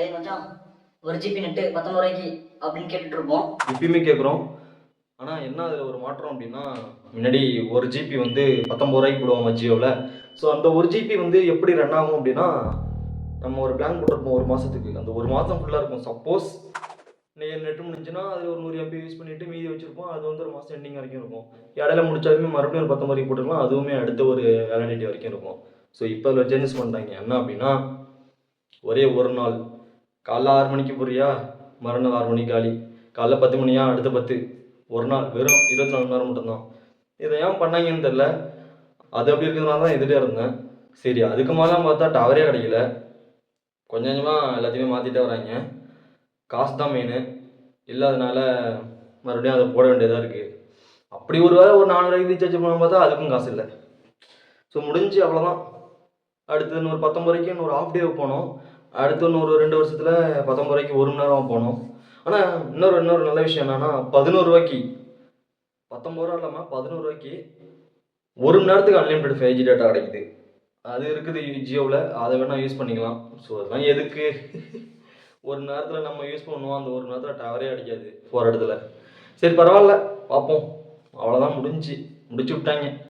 டேய் மச்சான் ஒரு ஜிபி நெட்டு பத்தொம்பது ரூபாய்க்கு அப்படின்னு கேட்டுட்ருப்போம். இப்பயுமே கேட்குறோம் ஆனால் என்ன அதில் ஒரு மாற்றம் அப்படின்னா முன்னாடி ஒரு ஜிபி வந்து பத்தொம்பது ரூபாய்க்கு போடுவாங்க ஜியோவில் ஸோ அந்த ஒரு ஜிபி வந்து எப்படி ரன் ஆகும் அப்படின்னா நம்ம ஒரு பிளான் போட்டிருப்போம் ஒரு மாதத்துக்கு அந்த ஒரு மாதம் ஃபுல்லாக இருக்கும். சப்போஸ் நெட்டு முடிஞ்சுன்னா அதில் ஒரு நூறு எம்பி யூஸ் பண்ணிட்டு மீதி வச்சுருப்போம். அது வந்து ஒரு மாதம் எண்டிங் வரைக்கும் இருக்கும். இடையில முடிச்சாலுமே மறுபடியும் ஒரு பத்தொம்பது ரூபாய்க்கு போட்டுக்கலாம் அதுவுமே அடுத்த ஒரு வேலிடிட்டி வரைக்கும் இருக்கும். ஸோ இப்போ அதில் சேஞ்சஸ் பண்ணுறாங்க என்ன அப்படின்னா ஒரே ஒரு நாள் காலைல ஆறு மணிக்கு போறியா? மறுநாள் ஆறு மணிக்கு காலி. காலைல பத்து மணியா? அடுத்த பத்து. ஒரு நாள் வெறும் இருபத்தி நாலு மணி நேரம் மட்டும்தான். இதை ஏன் பண்ணாங்கன்னு தெரில அது அப்படி இருக்கிறதுனால தான் எதிரே இருந்தேன். சரி அதுக்கு மேலாம் பார்த்தா டவரே கிடைக்கல. கொஞ்சம் கொஞ்சமாக எல்லாத்தையுமே மாற்றிட்டே வராங்க. காசு தான் மெயின் இல்லாதனால மறுபடியும் அதை போட வேண்டியதாக இருக்குது அப்படி ஒரு வேலை ஒரு நானூறுவாய்க்கு ரீசார்ஜ் பண்ண பார்த்தா அதுக்கும் காசு இல்லை. ஸோ முடிஞ்சு அவ்வளோதான் அடுத்து இன்னொரு பத்தொம்பது வரைக்கும் இன்னொரு ஆஃப் டே போனோம். அடுத்து இன்னொரு ரெண்டு வருஷத்தில் பத்தொம்பது ரூபாய்க்கு ஒரு மணி நேரம் போனோம். ஆனால் இன்னொரு இன்னொரு நல்ல விஷயம் என்னென்னா பதினோரு ரூபாய்க்கு பத்தொம்பது ரூபா இல்லாமல் பதினோரு ரூபாய்க்கு ஒரு மணி நேரத்துக்கு அன்லிமிட்டட் ஃபைவ் ஜி டேட்டா கிடைக்குது. அது இருக்குது ஜியோவில் அதை வேணால் யூஸ் பண்ணிக்கலாம். ஸோ அதெல்லாம் எதுக்கு? ஒரு நேரத்தில் நம்ம யூஸ் பண்ணுவோம் அந்த ஒரு நேரத்தில் டவரே அடிக்காது போகிற இடத்துல. சரி பரவாயில்ல பார்ப்போம். அவ்வளோதான் முடிஞ்சு முடிச்சு விட்டாங்க.